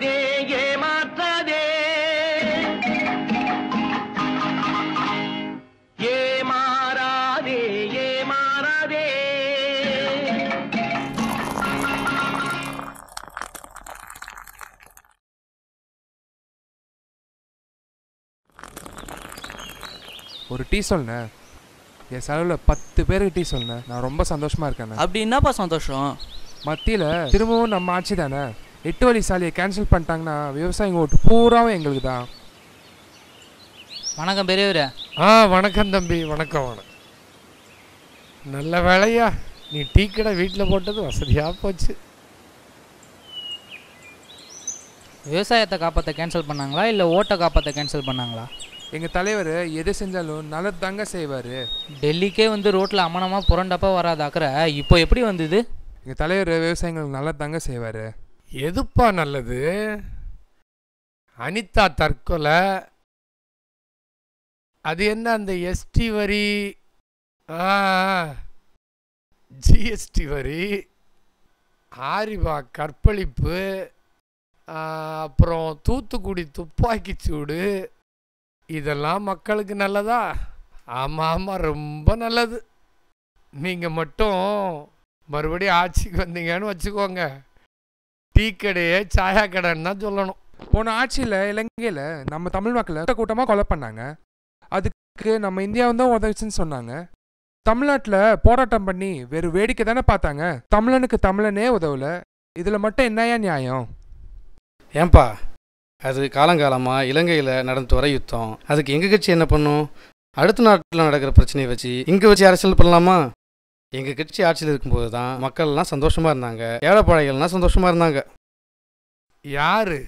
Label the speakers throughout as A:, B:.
A: ஏமாறாதே ஏமாற்றாதே. ஏமாறாதே ஏமாறாதே.
B: ஒரு டீ சொல்லுண்ணே என் செலவில் பத்து பேருக்கு டீ சொல்லுண்ணே நான் ரொம்ப சந்தோஷமாக இருக்கேண்ணே
C: அப்படி என்னப்பா சந்தோஷம்?
B: மத்தியில் திரும்பவும் நம்ம ஆட்சி தானே? எட்டு வழி சாலையை கேன்சல் பண்ணிட்டாங்கன்னா விவசாயிங்க ஓட்டு பூராவும் எங்களுக்கு தான்.
C: வணக்கம் பெரியவரே.
D: ஆ வணக்கம் தம்பி வணக்கம் வணக்கம். நல்ல வேலையா நீ டீ கடை வீட்டில் போட்டது வசதியாக போச்சு.
C: விவசாயத்தை காப்பாற்ற கேன்சல் பண்ணாங்களா இல்லை ஓட்டை காப்பாற்ற கேன்சல் பண்ணாங்களா?
B: எங்கள் தலைவர் எது செஞ்சாலும் நல்லது தாங்க செய்வார்.
C: டெல்லிக்கே வந்து ரோட்டில் அமனமாக புரண்டப்பா வராத அக்கறை இப்போ எப்படி வந்தது?
B: எங்கள் தலைவர் விவசாயிங்களுக்கு நல்லது தாங்க செய்வார்.
D: எதுப்பா நல்லது? அனிதா தற்கொலை. அது என்ன அந்த எஸ்டி வரி? ஜிஎஸ்டி வரி. ஆரிவா கற்பழிப்பு. அப்புறம் தூத்துக்குடி துப்பாக்கி சூடு. இதெல்லாம் மக்களுக்கு நல்லதா? ஆமாம் ஆமாம் ரொம்ப நல்லது. நீங்கள் மட்டும் மறுபடியும் ஆட்சிக்கு வந்தீங்கன்னு வச்சுக்கோங்க. டீ கடையே சாயா கடைன்னு தான் சொல்லணும்.
B: போன ஆட்சியில் இலங்கையில் நம்ம தமிழ் மக்களை கூட்ட கூட்டமாக கொலை பண்ணாங்க? அதுக்கு நம்ம இந்தியாவை தான் உதவிச்சுன்னு சொன்னாங்க. தமிழ்நாட்டில் போராட்டம் பண்ணி வெறும் வேடிக்கை தானே பார்த்தாங்க. தமிழனுக்கு தமிழனே உதவல. இதில் மட்டும் என்னையா நியாயம்?
E: ஏன்பா அது காலங்காலமாக இலங்கையில் நடந்து வர யுத்தம். அதுக்கு எங்கள் கட்சி என்ன பண்ணும்? அடுத்த நாட்டில் நடக்கிற பிரச்சனையை வச்சு இங்கே வச்சு அரசியல் பண்ணலாமா? எங்கள் கட்சி ஆட்சியில் இருக்கும்போது தான் மக்கள்லாம் சந்தோஷமாக இருந்தாங்க. ஏழைப்பாளைகள்லாம் சந்தோஷமாக இருந்தாங்க.
D: யாரு?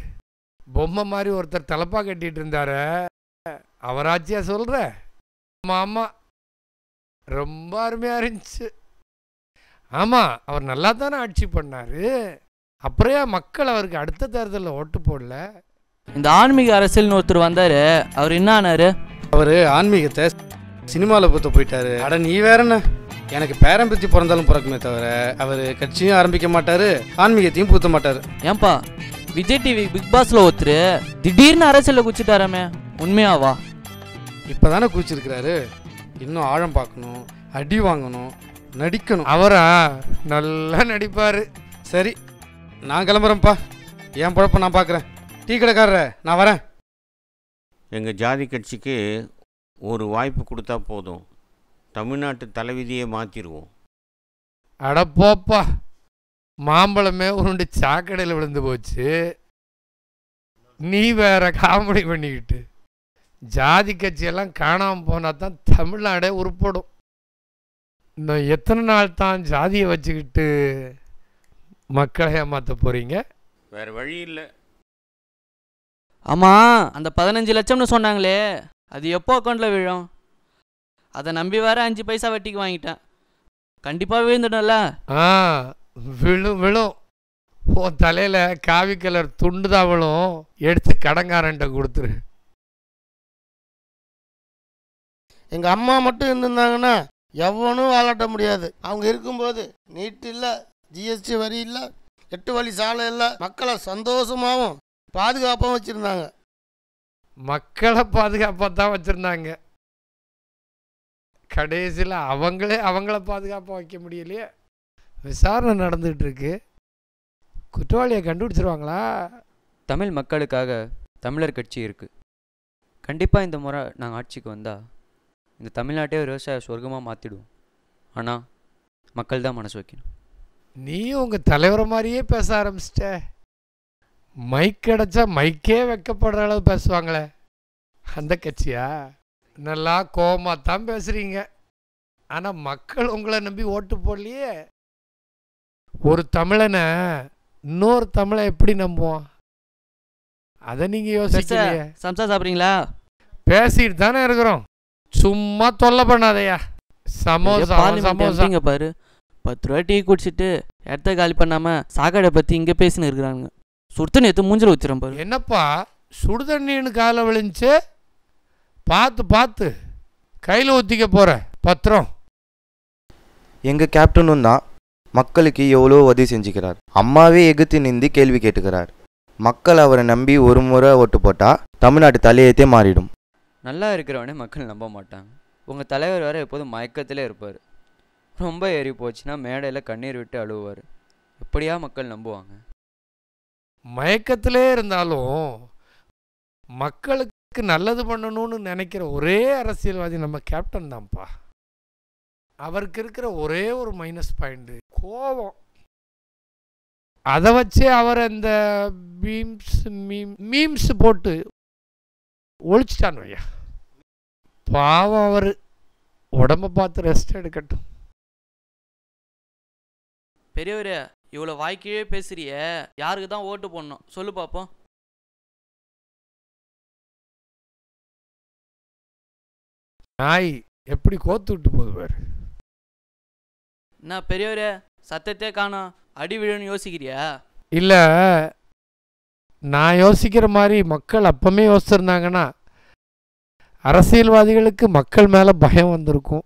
D: பொம்மை மாதிரி ஒருத்தர் தலப்பா கட்டிட்டு இருந்தாரு. அவராச்சியா சொல்ற? ஆமா. ஆமா ரொம்ப அருமையா இருந்துச்சு. ஆமா அவர் நல்லா தானே ஆட்சி பண்ணாரு. அப்புறம் ஏன் மக்கள் அவருக்கு அடுத்த தேர்தலில் ஓட்டு போடல?
C: இந்த ஆன்மீக அரசியல்னு ஒருத்தர் வந்தார். அவர் என்ன ஆனாரு?
E: அவர் ஆன்மீகத்தை சினிமாவில் பூத்த போயிட்டாரு. அட நீ வேற என்ன? எனக்கு பேரன் பற்றி பிறந்தாலும் பிறக்குமே தவிர அவர் கட்சியும் ஆரம்பிக்க மாட்டார் ஆன்மீகத்தையும் பூத்த மாட்டார்.
C: ஏன்பா விஜய் டிவி பிக் பாஸ்ல ஒருத்தர் திடீர்னு அரசியலில் குச்சிட்டாராமே உண்மையாவா?
E: இப்போ தானே குதிச்சிருக்கிறாரு. இன்னும் ஆழம் பார்க்கணும் அடி வாங்கணும் நடிக்கணும்.
D: அவரா? நல்லா நடிப்பாரு.
E: சரி நான் கிளம்புறேன்ப்பா. என் பொழப்ப நான் பார்க்குறேன் டீ கடைக்காரரே நான் வரேன்.
F: எங்கள் ஜாதி கட்சிக்கு ஒரு வாய்ப்பு கொடுத்தா போதும். தமிழ்நாட்டு தலைவிதியை மாற்றிடுவோம்
D: அட போப்பா மாம்பழமே உருண்டு சாக்கடையில் விழுந்து போச்சு. நீ வேற காமெடி பண்ணிக்கிட்டு. ஜாதி கட்சியெல்லாம் காணாமல் போனால் தான் தமிழ்நாடே உருப்படும். இன்னும் எத்தனை நாள் தான் ஜாதியை வச்சுக்கிட்டு மக்களை ஏமாற்ற போகிறீங்க
F: வேறு வழி இல்லை.
C: ஆமா அந்த பதினஞ்சு லட்சம்னு சொன்னாங்களே அது எப்போ அக்கௌண்ட்டில் விழும்? அதை நம்பி வேற அஞ்சு பைசா வட்டிக்கு வாங்கிட்டேன். கண்டிப்பாக விழுந்துடும்ல?
D: ஆ விழும் விழும். உன் தலையில் காவி கலர் துண்டு தான் விழும். எடுத்து கடங்காரன்ட்ட கொடுத்துரு.
G: எங்க அம்மா மட்டும் இருந்திருந்தாங்கன்னா எவனும் வாலாட்ட முடியாது. அவங்க இருக்கும்போது நீட் இல்லை ஜிஎஸ்டி வரி இல்லை எட்டு வழி சாலை இல்லை மக்களை சந்தோஷமாகவும் பாதுகாப்பாகவும் வச்சுருந்தாங்க.
D: மக்களை பாதுகாப்பாக தான் வச்சுருந்தாங்க. கடைசியில் அவங்களே அவங்கள பாதுகாப்பாக வைக்க முடியலையே. விசாரணை நடந்துகிட்டு இருக்கு குற்றவாளியை கண்டுபிடிச்சிருவாங்களா?
H: தமிழ் மக்களுக்காக தமிழர் கட்சி இருக்குது கண்டிப்பாக இந்த முறை நாங்கள் ஆட்சிக்கு வந்தால் இந்த தமிழ்நாட்டே விவசாய சொர்க்கமாக மாற்றிடுவோம் ஆனால் மக்கள் தான் மனசு வைக்கணும்.
D: நீயும் உங்கள் தலைவரை மாதிரியே பேச ஆரம்பிச்சிட்ட. மைக் கிடைச்சா மைக்கே வைக்கப்படுற அளவு பேசுவாங்களே. அந்த கட்சியா? நல்லா கோவமா தான் பேசுறீங்க. ஆனால் மக்கள் உங்களை நம்பி ஓட்டு போடலையே. ஒரு தமிழனை இன்னொரு தமிழை எப்படி நம்புவான்? அதை நீங்கள் யோசிக்கலையே.
C: சம்சா சாப்பிட்றீங்களா?
D: பேசிட்டு தானே இருக்கிறோம். சும்மா தொல்லை பண்ணாதயா. சமோசா சமோசா.
C: சமோசா பாரு. பத்து ரூபா டீ குடிச்சிட்டு இடத்த காலி பண்ணாமல் சாக்கடை பற்றி இங்கே பேசின்னு இருக்கிறாங்க சுடுத்து நேற்று மூஞ்சில் வச்சிரும் பாரு.
D: என்னப்பா? சுடு தண்ணின்னு காலை விழுந்துச்சு. பார்த்து பார்த்து கையில் ஊற்றிக்க போற பத்திரம்.
I: எங்கள் கேப்டனும் தான் மக்களுக்கு எவ்வளோ உதவி செஞ்சுக்கிறார். அம்மாவே எகுத்து நின்று கேள்வி கேட்டுக்கிறார். மக்கள் அவரை நம்பி ஒரு முறை ஓட்டு போட்டால் தமிழ்நாட்டு தலையெழுத்தே மாறிடும்.
H: நல்லா இருக்கிறவனே மக்கள் நம்ப மாட்டாங்க. உங்கள் தலைவர் வேற எப்போதும் மயக்கத்திலே இருப்பார். ரொம்ப ஏறி போச்சுன்னா மேடையில் கண்ணீர் விட்டு அழுவார் எப்படியா மக்கள் நம்புவாங்க?
D: மயக்கத்திலே இருந்தாலும் மக்களுக்கு நல்லது பண்ணணும்னு நினைக்கிற ஒரே அரசியல்வாதி நம்ம கேப்டன் தான்ப்பா. அவருக்கு இருக்கிற ஒரே ஒரு மைனஸ் பாயிண்ட் கோபம் அதை வச்சே அவர் அந்த மீம்ஸ் மீம் மீம்ஸ் போட்டு ஒழிச்சிட்டான் ஐயா பாவம் அவர். உடம்ப பார்த்து ரெஸ்ட் எடுக்கட்டும்.
C: பெரியவரே இவ்வளோ வாய்க்கையே பேசுறிய. யாருக்கு தான் ஓட்டு போடணும்? சொல்லு பார்ப்போம்
D: நாய் எப்படி கோத்து விட்டு போகுது பாரு.
C: என்ன பெரியவரே சத்தத்தே காணோம். அடி விழுன்னு யோசிக்கிறியா?
D: இல்லை நான் யோசிக்கிற மாதிரி மக்கள் அப்பமே யோசிச்சிருந்தாங்கன்னா அரசியல்வாதிகளுக்கு மக்கள் மேலே பயம் வந்திருக்கும்.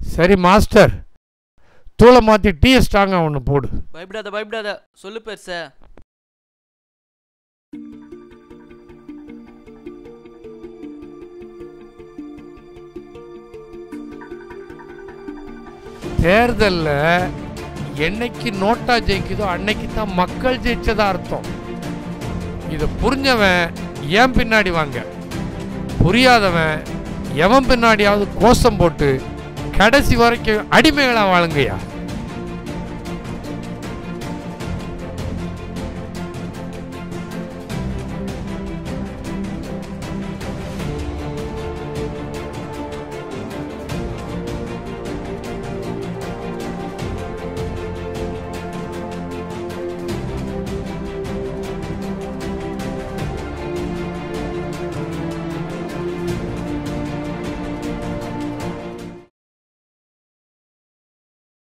D: சரி மாஸ்டர் தூளை மாற்றி டீ ஸ்ட்ராங்காக ஒன்று போடு.
C: பயப்படாத பயப்படாத. சொல்லு பெருச.
D: தேர்தலில் என்னைக்கு நோட்டா ஜெயிக்குதோ அன்னைக்கு தான் மக்கள் ஜெயிச்சதா அர்த்தம். இதை புரிஞ்சவன் ஏன் பின்னாடி வாங்க? புரியாதவன் எவன் பின்னாடியாவது கோஷம் போட்டு கடைசி வரைக்கும் அடிமைகளாக வாழுங்கய்யா?